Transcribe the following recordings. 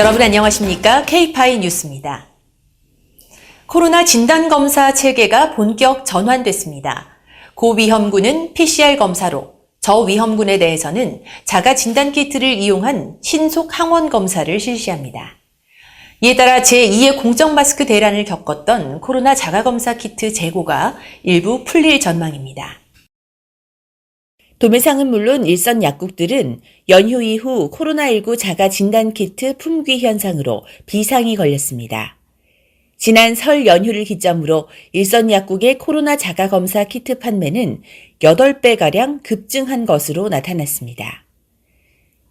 여러분 안녕하십니까? K-파이 뉴스입니다. 코로나 진단검사 체계가 본격 전환됐습니다. 고위험군은 PCR 검사로, 저위험군에 대해서는 자가 진단키트를 이용한 신속 항원 검사를 실시합니다. 이에 따라 제2의 공적 마스크 대란을 겪었던 코로나 자가검사 키트 재고가 일부 풀릴 전망입니다. 도매상은 물론 일선 약국들은 연휴 이후 코로나19 자가 진단 키트 품귀 현상으로 비상이 걸렸습니다. 지난 설 연휴를 기점으로 일선 약국의 코로나 자가 검사 키트 판매는 8배가량 급증한 것으로 나타났습니다.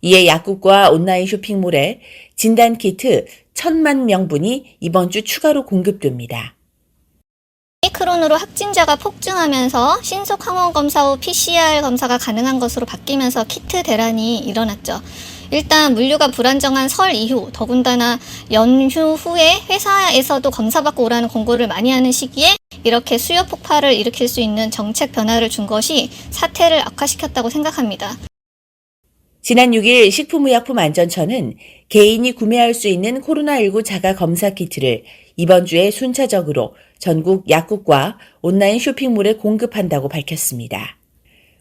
이에 약국과 온라인 쇼핑몰에 진단 키트 1천만 명분이 이번 주 추가로 공급됩니다. 오미크론으로 확진자가 폭증하면서 신속 항원 검사 후 PCR 검사가 가능한 것으로 바뀌면서 키트 대란이 일어났죠. 일단 물류가 불안정한 설 이후 더군다나 연휴 후에 회사에서도 검사받고 오라는 공고를 많이 하는 시기에 이렇게 수요 폭발을 일으킬 수 있는 정책 변화를 준 것이 사태를 악화시켰다고 생각합니다. 지난 6일 식품의약품안전처는 개인이 구매할 수 있는 코로나19 자가 검사 키트를 이번 주에 순차적으로 전국 약국과 온라인 쇼핑몰에 공급한다고 밝혔습니다.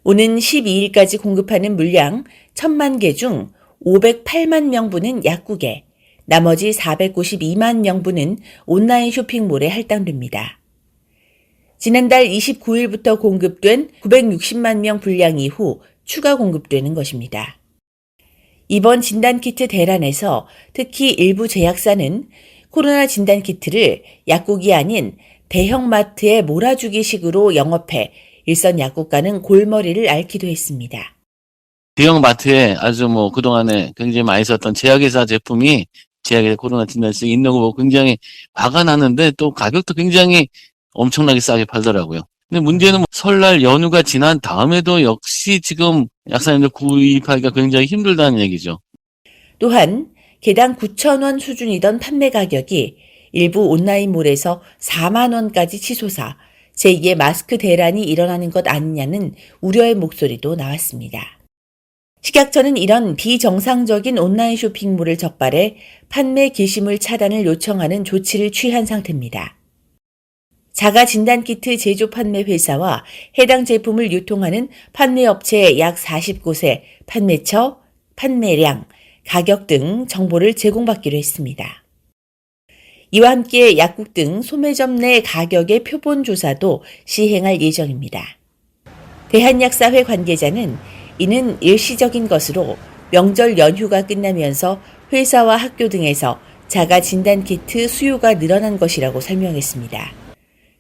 오는 12일까지 공급하는 물량 1000만 개 중 508만 명분은 약국에, 나머지 492만 명분은 온라인 쇼핑몰에 할당됩니다. 지난달 29일부터 공급된 960만 명 분량 이후 추가 공급되는 것입니다. 이번 진단키트 대란에서 특히 일부 제약사는 코로나 진단 키트를 약국이 아닌 대형마트에 몰아주기 식으로 영업해 일선 약국가는 골머리를 앓기도 했습니다. 대형 마트에 아주 뭐 그동안에 굉장히 많이 썼던 제약회사 제품이 제약회사 코로나 진단서 있는 거 보고 굉장히 화가 나는데 또 가격도 굉장히 엄청나게 싸게 팔더라고요. 근데 문제는 뭐 설날 연휴가 지난 다음에도 역시 지금 약사님들 구입하기가 굉장히 힘들다는 얘기죠. 또한 개당 9,000원 수준이던 판매 가격이 일부 온라인몰에서 4만 원까지 치솟아 제2의 마스크 대란이 일어나는 것 아니냐는 우려의 목소리도 나왔습니다. 식약처는 이런 비정상적인 온라인 쇼핑몰을 적발해 판매 게시물 차단을 요청하는 조치를 취한 상태입니다. 자가 진단키트 제조 판매 회사와 해당 제품을 유통하는 판매업체 약 40곳에 판매처, 판매량, 가격 등 정보를 제공받기로 했습니다. 이와 함께 약국 등 소매점 내 가격의 표본 조사도 시행할 예정입니다. 대한약사회 관계자는 이는 일시적인 것으로 명절 연휴가 끝나면서 회사와 학교 등에서 자가 진단 키트 수요가 늘어난 것이라고 설명했습니다.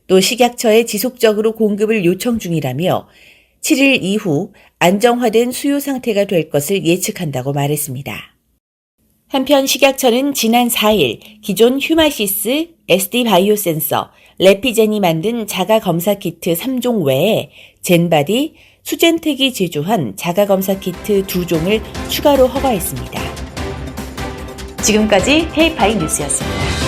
또 식약처에 지속적으로 공급을 요청 중이라며 7일 이후 안정화된 수요 상태가 될 것을 예측한다고 말했습니다. 한편 식약처는 지난 4일 기존 휴마시스, SD 바이오 센서, 레피젠이 만든 자가 검사 키트 3종 외에 젠바디, 수젠텍이 제조한 자가 검사 키트 2종을 추가로 허가했습니다. 지금까지 K-파이 뉴스였습니다.